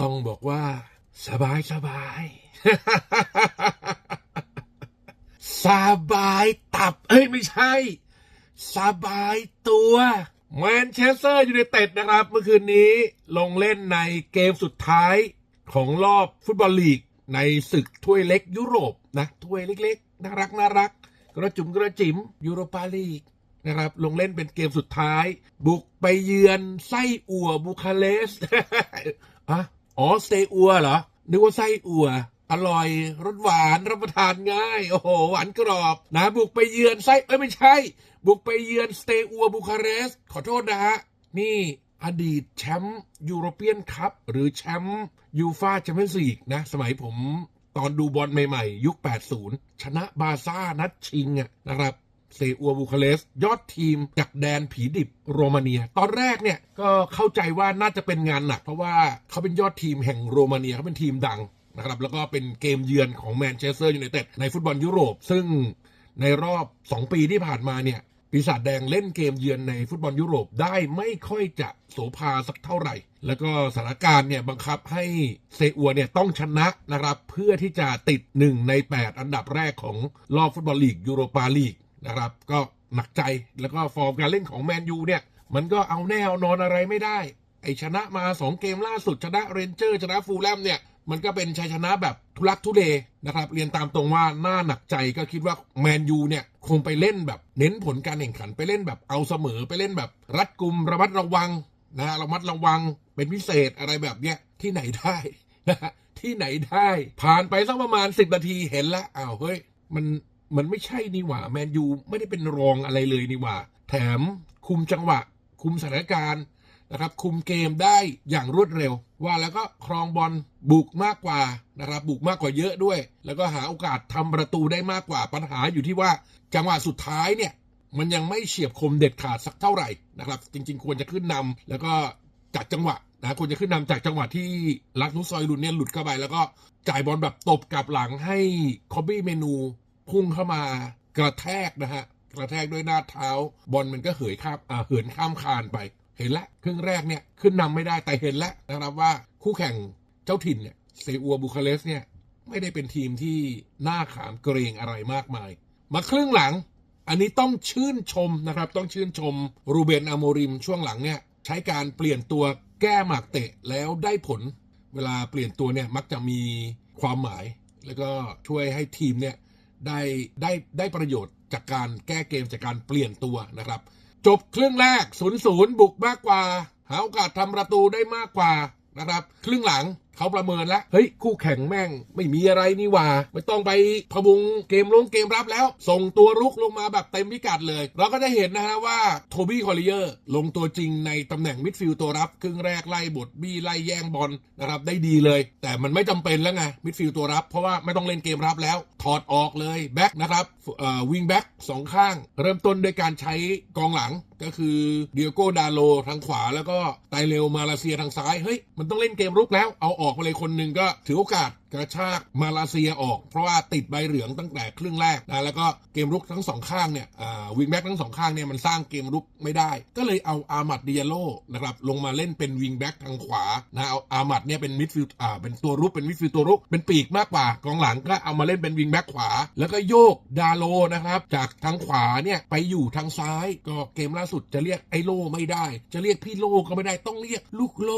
ต้องบอกว่า สบายสบาย สบายตับ เอ้ยไม่ใช่ สบายตัวแมนเชสเตอร์ยูไนเต็ดนะครับ เมื่อคืนนี้ลงเล่นในเกมสุดท้ายของรอบฟุตบอลลีก ในศึกถ้วยเล็กยุโรปนะถ้วยเล็กๆ น่ารักน่ารักก ระจุมกระจิ๋มยูโรปาลีกนะครับลงเล่นเป็นเกมสุดท้าย บุกไปเยือนไส้อัวบูคาเรสอะอ๋อสเตอัวเหรอ นึกว่าไส้อัว อร่อยรสหวานรับประทานง่าย โอ้โห หวานกรอบ นะบุกไปเยือนไส้เอ้ยไม่ใช่ บุกไปเยือนสเตอัวบูคาเรส ขอโทษนะฮะ นี่อดีตแชมป์ยูโรเปียนคัพหรือแชมป์ยูฟาแชมเปี้ยนส์ลีกนะ สมัยผม ตอนดูบอลใหม่ๆ ยุค 80 ชนะบาซ่านัดชิงอะนะครับเซอัวบูคาเรสยอดทีมจากแดนผีดิบโรมาเนีย ตอนแรกเนี่ยก็เข้าใจว่าน่าจะเป็นงานหนัก เพราะว่าเขาเป็นยอดทีมแห่งโรมาเนียเขาเป็นทีมดังนะครับแล้วก็เป็นเกมเยือนของแมนเชสเตอร์ยูไนเต็ดในฟุตบอลยุโรป ซึ่งในรอบ 2 ปีที่ผ่านมาเนี่ย ปีศาจแดงเล่นเกมเยือนในฟุตบอลยุโรปได้ไม่ค่อยจะโสภาสักเท่าไหร่ แล้วก็สถานการณ์เนี่ยบังคับให้เซอัวเนี่ยต้องชนะนะครับ เพื่อที่จะติด 1 ใน 8 อันดับแรกของรอบฟุตบอลลีกยูโรปาลีกนะครับ ก็หนักใจแล้วก็ฟอร์มการเล่นของแมนยูเนี่ยมันก็เอาแน่เอานอนอะไรไม่ได้ ไอชนะมา 2 เกมล่าสุดชนะเรนเจอร์ชนะฟูลแลมเนี่ย มันก็เป็นชัยชนะแบบทุลักทุเลนะครับ เรียนตามตรงว่าหน้าหนักใจก็คิดว่าแมนยูเนี่ยคงไปเล่นแบบเน้นผลการแข่งขันไปเล่นแบบเอาเสมอไปเล่นแบบรัดกุมระมัดระวังนะระมัดระวังเป็นพิเศษอะไรแบบเนี้ยที่ไหนได้นะที่ไหนได้ ผ่านไปสักประมาณ10นาทีเห็นละอ้าวเฮ้ยมันมันไม่ใช่นี่หว่าแมนยูไม่ได้เป็นรองอะไรเลยนี่หว่า แถมคุมจังหวะ คุมสถานการณ์ นะครับคุมเกมได้อย่างรวดเร็ว ว่าแล้วก็ครองบอลบุกมากกว่านะครับบุกมากกว่าเยอะด้วย แล้วก็หาโอกาสทำประตูได้มากกว่าปัญหาอยู่ที่ว่าจังหวะสุดท้ายเนี่ยมันยังไม่เฉียบคมเด็ดขาดสักเท่าไหร่นะครับ จริง ๆ ควรจะขึ้นนำแล้วก็จากจังหวะนะควรจะขึ้นนำจากจังหวะที่ลักนุซอยลุนเนี่ยหลุดเข้าไปแล้วก็จ่ายบอลแบบตบกลับหลังให้คอบบี้เมนูพุ่งเข้ามากระแทกนะฮะกระแทกด้วยหน้าเท้า บอลมันก็เหยข้ามอ่าเหินข้ามคานไป เห็นแล้วครึ่งแรกเนี่ยขึ้นนำไม่ได้แต่เห็นแล้วนะครับว่าคู่แข่งเจ้าถิ่นเนี่ยเซอัวบูคาเรสเนี่ยไม่ได้เป็นทีมที่น่าขามเกรงอะไรมากมาย มาครึ่งหลัง อันนี้ต้องชื่นชมนะครับ ต้องชื่นชมรูเบนอโมริมช่วงหลังเนี่ยใช้การเปลี่ยนตัวแก้หมากเตะแล้วได้ผล เวลาเปลี่ยนตัวเนี่ยมักจะมีความหมาย แล้วก็ช่วยให้ทีมเนี่ยได้ได้ได้ประโยชน์จากการแก้เกมจากการเปลี่ยนตัวนะครับ จบครึ่งแรก 0-0 บุกมากกว่า หาโอกาสทำประตูได้มากกว่านะครับ ครึ่งหลัง เขาประเมินแล้วเฮ้ยคู่แข่งแม่งไม่มีอะไรนี่ว่า ไม่ต้องไปพะวงเกมลงเกมรับแล้ว ส่งตัวรุกลงมาแบบเต็มพิกัดเลย เราก็ได้เห็นนะฮะว่าโทบี้คอลเลเยอร์ลงตัวจริงในตำแหน่งมิดฟิลด์ตัวรับ ครึ่งแรกไล่บทบี้ไล่แย่งบอลนะครับได้ดีเลย แต่มันไม่จำเป็นแล้วไงมิดฟิลด์ตัวรับ เพราะว่าไม่ต้องเล่นเกมรับแล้ว ถอดออกเลยแบ็คนะครับวิงแบ็คสองข้าง เริ่มต้นด้วยการใช้กองหลังก็คือเดียโก้ดาโลทางขวาแล้วก็ไตเรลมาเลเซียทางซ้ายเฮ้ยมันต้องเล่นเกมรุกแล้วเอาออกไปเลยคนหนึ่งก็ถือโอกาส กระชากมาเลเซียออก เพราะว่าติดใบเหลืองตั้งแต่ครึ่งแรกนะแล้วก็เกมรุกทั้งสองข้างเนี่ยวิงแบ็กทั้งสองข้างเนี่ยมันสร้างเกมรุกไม่ได้ ก็เลยเอาอามัดดิยาโลนะครับลงมาเล่นเป็นวิงแบ็กทางขวานะเอาอามัดเนี่ยเป็นมิดฟิลด์อ่าเป็นตัวรุกเป็นมิดฟิลด์ตัวรุกเป็นปีกมากกว่ากองหลังก็เอามาเล่นเป็นวิงแบ็กขวา แล้วก็โยกดาโลนะครับจากทางขวาเนี่ยไปอยู่ทางซ้าย ก็เกมล่าสุดจะเรียกไอโลไม่ได้ จะเรียกพี่โลก็ไม่ได้ต้องเรียกลูกโล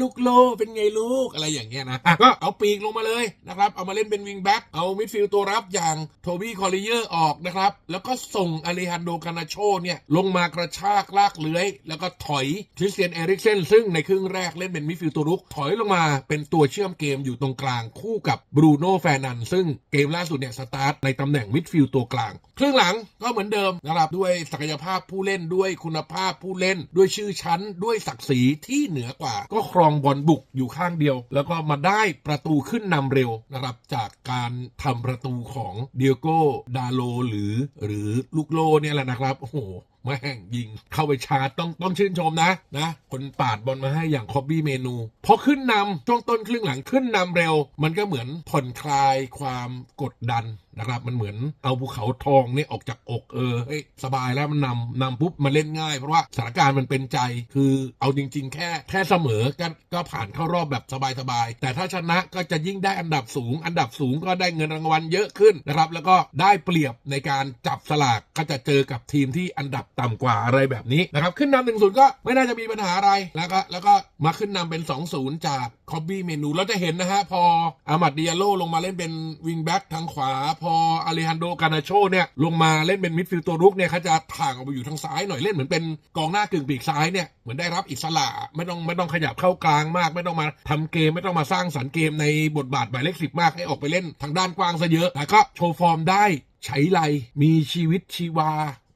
ลูกโลเป็นไงลูกอะไรอย่างเงี้ยนะอะก็เอาปีกลงมาเลยนะครับเอามาเล่นเป็นวิงแบ็กเอามิดฟิลด์ตัวรับอย่างโทบี้คอลเลเยอร์ออกนะครับแล้วก็ส่งอเลฮันโดคานาโชเนี่ยลงมากระชากลากเลื้อย แล้วก็ถอยคริสเตียนเอริกเซนซึ่งในครึ่งแรกเล่นเป็นมิดฟิลด์ตัวรุกถอยลงมาเป็นตัวเชื่อมเกมอยู่ตรงกลางคู่กับบรูโน่แฟนันซึ่งเกมล่าสุดเนี่ยสตาร์ทในตำแหน่งมิดฟิลด์ตัวกลางครึ่งหลังก็เหมือนเดิมนะครับด้วยศักยภาพผู้เล่นด้วยคุณภาพผู้เล่น ด้วยชื่อชั้น ด้วยศักดิ์ศรีที่เหนือกว่า ก็ครองบอลบุกอยู่ข้างเดียว แล้วก็มาได้ประตูขึ้นนำเร็วนะครับจากการทำประตูของเดียโก้ดาโลหรือหรือลูกโลเนี่ยแหละนะครับโอ้โหแม่งยิงเข้าไปชาร์จต้องต้องชื่นชมนะนะ คนปาดบอลมาให้อย่างคอบบี้เมนูพอขึ้นนำช่วงต้นครึ่งหลังขึ้นนำเร็ว มันก็เหมือนผ่อนคลายความกดดัน นะครับมันเหมือนเอาภูเขาทองเนี่ยออกจากอกเออเฮ้ยสบายแล้วมันนำนำปุ๊บมาเล่นง่าย เพราะว่าสถานการณ์มันเป็นใจคือเอาจริง ๆ แค่แค่เสมอก็ก็ผ่านเข้ารอบแบบสบายๆแต่ถ้าชนะก็จะยิ่งได้อันดับสูง อันดับสูงก็ได้เงินรางวัลเยอะขึ้นนะครับแล้วก็ได้เปรียบในการจับสลากก็จะเจอกับทีมที่อันดับต่ำกว่าอะไรแบบนี้นะครับขึ้นนำหนึ่งศูนย์ก็ไม่น่าจะมีปัญหาอะไรแล้วก็แล้วก็มาขึ้นนำเป็น 2-0 จากคอบบี้เมนูเราจะเห็นนะฮะพออามัดดิยาโลลงมาเล่นเป็นวิงแบ็กทางขวาพออาเลฮันโดกานาโชเนี่ยลงมาเล่นเป็นมิดฟิลด์ตัวรุกเนี่ยเขาจะถ่างออกไปอยู่ทางซ้ายหน่อยเล่นเหมือนเป็นกองหน้ากึ่งปีกซ้ายเนี่ยเหมือนได้รับอิสระไม่ต้องไม่ต้องขยับเข้ากลางมาก ไม่ต้องมาทำเกมไม่ต้องมาสร้างสรรค์เกมในบทบาทหมายเลขสิบมากให้ออกไปเล่นทางด้านกว้างซะเยอะแต่ก็โชว์ฟอร์มได้ใช้ไรมีชีวิตชีวา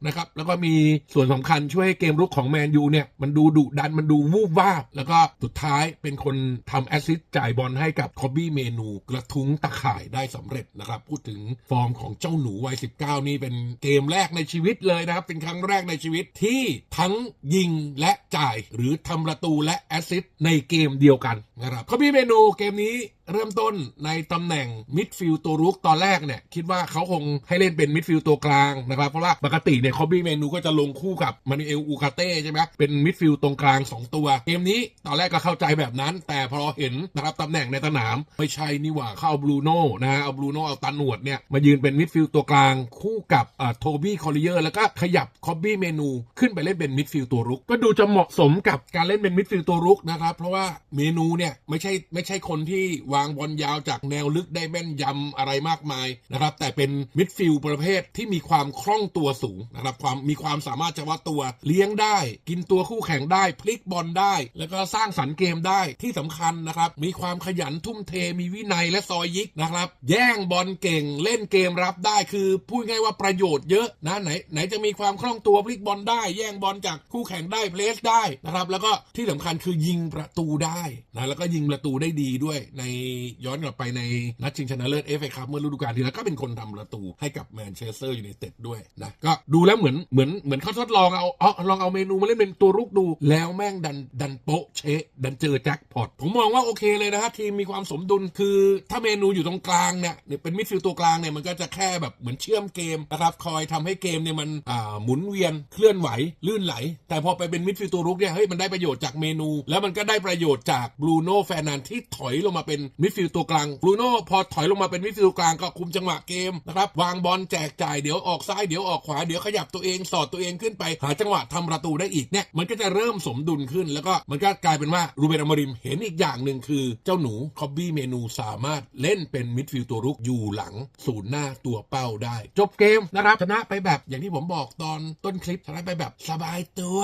นะครับ แล้วก็มีส่วนสำคัญช่วยให้เกมรุกของแมนยูเนี่ย มันดูดุดันมันดูวูบวาบ แล้วก็สุดท้ายเป็นคนทำแอสซิสต์จ่ายบอลให้กับคอบบี้เมนูกระทุ้งตะข่ายได้สำเร็จนะครับ พูดถึงฟอร์มของเจ้าหนูวัย 19 นี่เป็นเกมแรกในชีวิตเลยนะครับ เป็นครั้งแรกในชีวิตที่ทั้งยิงและจ่ายหรือทำประตูและแอสซิสต์ในเกมเดียวกันนะครับคอบบี้เมนูเกมนี้ เริ่มต้นในตำแหน่งมิดฟิลด์ตัวรุกตอนแรกเนี่ย คิดว่าเขาคงให้เล่นเป็นมิดฟิลด์ตัวกลางนะครับ เพราะว่าปกติเนี่ยคอบบี้เมนูก็จะลงคู่กับมานูเอลอูคาเต้ใช่ไหมเป็นมิดฟิลด์ตรงกลาง 2 ตัว เกมนี้ตอนแรกก็เข้าใจแบบนั้น แต่พอเห็นนะครับตำแหน่งในสนาม ไม่ใช่นี่หว่าเข้าบรูโน่นะฮะเอาบรูโน่เอาตาหนวดเนี่ยมายืนเป็นมิดฟิลด์ตัวกลางคู่กับโทบี้คอริเยอร์แล้วก็ขยับคอบบี้เมนูขึ้นไปเล่นเป็นมิดฟิลด์ตัวรุก ก็ดูจะเหมาะสมกับการเล่นเป็นมิดฟิลด์ตัวรุกนะครับเพราะว่าเมนูเนี่ยไม่ใช่ไม่ใช่คนที่วางบอลยาวจากแนวลึกได้แม่นยำอะไรมากมายนะครับแต่เป็นมิดฟิลด์ประเภทที่มีความคล่องตัวสูงนะครับความมีความสามารถเฉพาะตัวเลี้ยงได้ กินตัวคู่แข่งได้พลิกบอลได้ แล้วก็สร้างสรรค์เกมได้ที่สำคัญนะครับมีความขยันทุ่มเทมีวินัยและซอยยิกนะครับ แย่งบอลเก่งเล่นเกมรับได้คือพูดง่ายว่าประโยชน์เยอะนะไหนไหนจะมีความคล่องตัวพลิกบอลได้ แย่งบอลจากคู่แข่งได้เพลสได้นะครับแล้วก็ที่สำคัญคือยิงประตูได้นะแล้วก็ยิงประตูได้ดีด้วยในย้อนกลับไปในนัดชิงชนะเลิศเอฟเอคัพเมื่อฤดูกาลที่แล้วก็เป็นคนทำประตูให้กับแมนเชสเตอร์ยูไนเต็ดด้วยนะก็ดูแล้วเหมือนเหมือนเหมือนเขาทดลองเอาเอาลองเอาเมนูมาเล่นเป็นตัวรุกดูแล้วแม่งดันดันโป๊ะเชะดันเจอแจ็คพอตผมมองว่าโอเคเลยนะฮะทีมมีความสมดุลคือถ้าเมนูอยู่ตรงกลางเนี่ยเนี่ยเป็นมิดฟิลด์ตัวกลางเนี่ยมันก็จะแค่แบบเหมือนเชื่อมเกมนะครับคอยทำให้เกมเนี่ยมันอ่าหมุนเวียนเคลื่อนไหวลื่นไหล แต่พอไปเป็นมิดฟิลด์ตัวรุกเนี่ยเฮ้ยมันได้ประโยชน์จากเมนู แล้วมันก็ได้ประโยชน์จากบรูโน่แฟนันที่ถอยลงมาเป็นมิดฟิลด์ตัวกลางบรูโน่พอถอยลงมาเป็นมิดฟิลด์ตัวกลางก็คุมจังหวะเกมนะครับวางบอลแจกจ่ายเดี๋ยวออกซ้ายเดี๋ยวออกขวาเดี๋ยวขยับตัวเองสอดตัวเองขึ้นไป หาจังหวะทำประตูได้อีกเนี่ยมันก็จะเริ่มสมดุลขึ้น แล้วก็มันก็กลายเป็นว่ารูเบนอมริมเห็นอีกอย่างหนึ่งคือเจ้าหนูคอบบี้เมนูสามารถเล่นเป็นมิดฟิลด์ตัวรุกอยู่หลังศูนย์หน้าตัวเป้าได้ จบเกมนะครับชนะไปแบบอย่างที่ผมบอกตอนต้นคลิปชนะไปแบบสบายตัว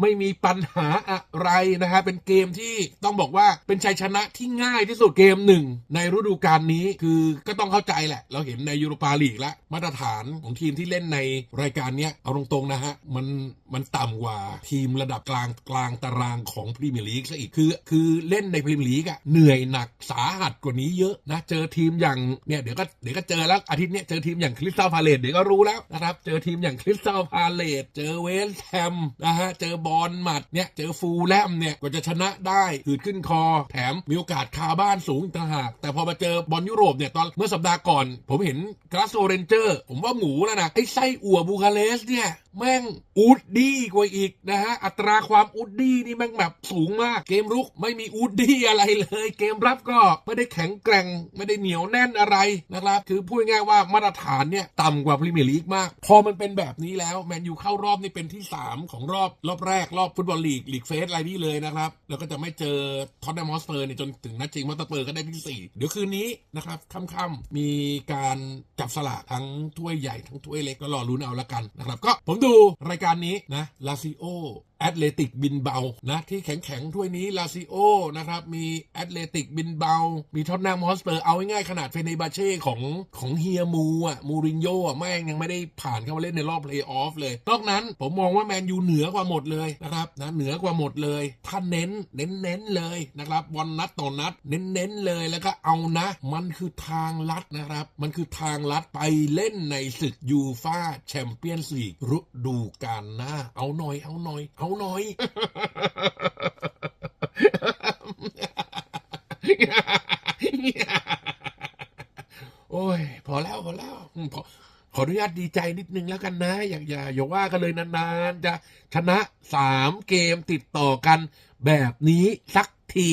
ไม่มีปัญหาอะไรนะฮะเป็นเกมที่ต้องบอกว่าเป็นชัยชนะที่ง่ายที่สุดเกมหนึ่งในฤดูกาลนี้คือก็ต้องเข้าใจแหละ เราเห็นในยูโรปาลีกแล้วมาตรฐานของทีมที่เล่นในรายการนี้เอาตรงๆนะฮะมันมันต่ำกว่าทีมระดับกลางกลางตารางของพรีเมียร์ลีกซะอีกคือ คือเล่นในพรีเมียร์ลีกอะเหนื่อยหนักสาหัสกว่านี้เยอะนะเจอทีมอย่างเนี่ยเดี๋ยวก็เดี๋ยวก็เจอแล้วอาทิตย์เนี้ยเจอทีมอย่างคริสตัลพาเลตเดี๋ยวก็รู้แล้วนะครับเจอทีมอย่างคริสตัลพาเลตเจอเวสต์แฮมนะฮะเจอบอลหมัดเนี่ยเจอฟูลแลมเนี่ยกว่าจะชนะได้หืดขึ้นคอ แถมมีโอกาสคาบ้านสูงต่างหาก แต่พอมาเจอบอลยุโรปเนี่ยตอนเมื่อสัปดาห์ก่อน ผมเห็นกราสโซเรนเจอร์ ผมว่าหมูแล้วนะไอ้ไส้อั่วบูคาเรสเนี่ยแม่งอูดดี้กว่าอีกนะฮะอัตราความอูดดี้นี่แม่งแบบสูงมาก เกมรุกไม่มีอูดดี้อะไรเลย เกมรับก็ไม่ได้แข็งแกร่งไม่ได้เหนียวแน่นอะไรนะครับคือพูดง่ายว่ามาตรฐานเนี่ยต่ำกว่าพรีเมียร์ลีกมาก พอมันเป็นแบบนี้แล้วแมนยูเข้ารอบนี่เป็นที่ 3 ของรอบรอบแรกรอบฟุตบอลลีกลีกเฟสอะไรนี่เลยนะครับ แล้วก็จะไม่เจอท็อตแนมฮอสเปอร์เนี่ยจนถึงนัดจริงมอสเปอร์ก็ได้ที่ 4 เดี๋ยวคืนนี้นะครับค่ำๆมีการจับสลากทั้งถ้วยใหญ่ทั้งถ้วยเล็กก็รอลุ้นเอาละกันนะครับก็ผมดูรายการนี้นะลาซิโอแอตเลติกบินเบานะที่แข็งแข็งๆถ้วยนี้ลาซิโอนะครับมีแอตเลติกบินเบา มีท็อตแนมฮอสเปอร์เอาง่ายๆขนาดเฟเนบาเช่ของของเฮียมูอะมูรินโญ่อะแม่งยังไม่ได้ผ่านเข้ามาเล่นในรอบเพลย์ออฟเลยนอกนั้นผมมองว่าแมนยูเหนือกว่าหมดเลยนะครับนะเหนือกว่าหมดเลยถ้าเน้นเน้นเน้นเลยนะครับวันนัดต่อนัด เน้นเน้นเลยแล้วก็เอานะ มันคือทางลัดนะครับ มันคือทางลัดไปเล่นในศึกยูฟาแชมเปี้ยนส์ลีกฤดูกาลหน้าเอาหน่อยเอาหน่อยเอาหน่อย โอ้ย พอแล้วพอแล้วขอขออนุญาตดีใจนิดนึงแล้วกันนะ อย่าอย่าอย่าว่ากันเลยนานๆ จะชนะสามเกมติดต่อกันแบบนี้สักที